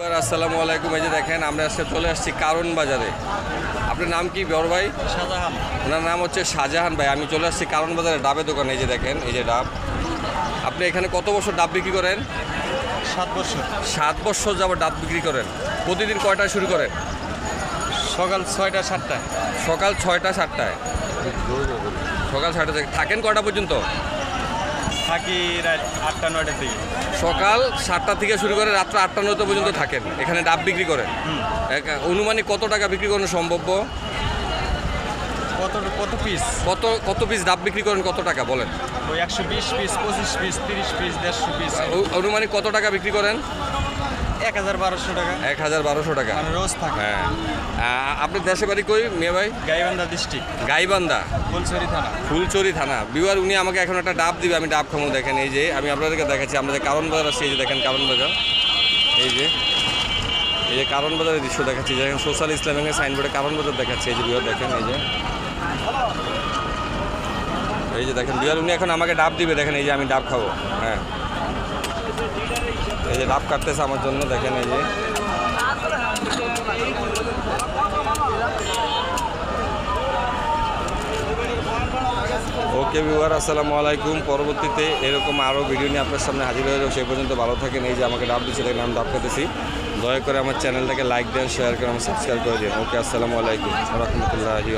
আসসালামু আলাইকুম এই যে দেখেন আমরা আজকে চলে আসছি কারণ বাজারে। আপনার নাম কি বড় ভাই? শাহজাহান। ওনার নাম হচ্ছে শাহজাহান ভাই আমি চলে আসছি কারণ বাজারে ডাবের দোকানে এই যে দেখেন এই যে ডাব। আপনি এখানে কত বছর ডাব বিক্রি করেন? সাত বছর। সাত বছর যাবত ডাব বিক্রি করেন। প্রতিদিন কয়টায় শুরু করেন? সকাল ছয়টা সাতটায়। সকাল ছয়টা সাতটায়। সকাল ছয়টা থেকে থাকেন কয়টা পর্যন্ত? থাকি রাত আটটা নয়টার দিকে সকাল সাতটা থেকে শুরু করে রাত্র আটটা নয়টা পর্যন্ত থাকেন। এখানে ডাব বিক্রি করেন। এক- অনুমানিক কত টাকা বিক্রি করানো সম্ভব? কত কত পিস কত কত পিস ডাব বিক্রি করেন কত টাকা বলেন? ওই একশো বিশ পিস পঁচিশ পিস তিরিশ পিস দেড়শো পিস ও- অনুমানিক কত টাকা বিক্রি করেন? এক হাজার বারোশো টাকা। এক হাজার বারোশো টাকা। মানে রোজ থাকে। হ্যাঁ। আহ, আপনার দেশে বাড়ি কই মেয়ে ভাই? গাইবান্ধা ডিস্ট্রিক্ট গাইবান্ধা। ফুলছড়ি থানা। ফুলচুরি থানা। উনি আমাকে এখন একটা ডাব দিবে আমি ডাব খামো দেখেন এই যে আমি আপনাদেরকে দেখাচ্ছি আমাদের কারণ বাজার আছে এই যে দেখেন কারণ বাজার। এই যে এই যে কারণ বাজারের দৃশ্য দেখাচ্ছি দেখেন সোশ্যাল ইসলামিকের সাইনবোর্ডে কারণ বাজার দেখাচ্ছি এই যে বিওয়ার দেখেন এই যে। এই যে দেখেন বিয়ার উনি এখন আমাকে ডাব দিবে দেখেন এই যে আমি ডাব খাব হ্যাঁ। এই যে ডাব কাটতেছে আমার জন্য, দেখেন এই যে। ওকে বিওয়ার আসসালামু আলাইকুম। পরবর্তীতে এরকম আরও ভিডিও নিয়ে আপনার সামনে হাজির হয়ে সেই পর্যন্ত ভালো থাকেন। এই যে আমাকে ডাব দিচ্ছে, দেখেন আমি ডাব খেতেছি দয়া করে আমার চ্যানেলটাকে লাইক দেন শেয়ার করে, আমার সাবস্ক্রাইব করে দিন। ওকে আসসালামু আলাইকুম। রহমতুল্লাহি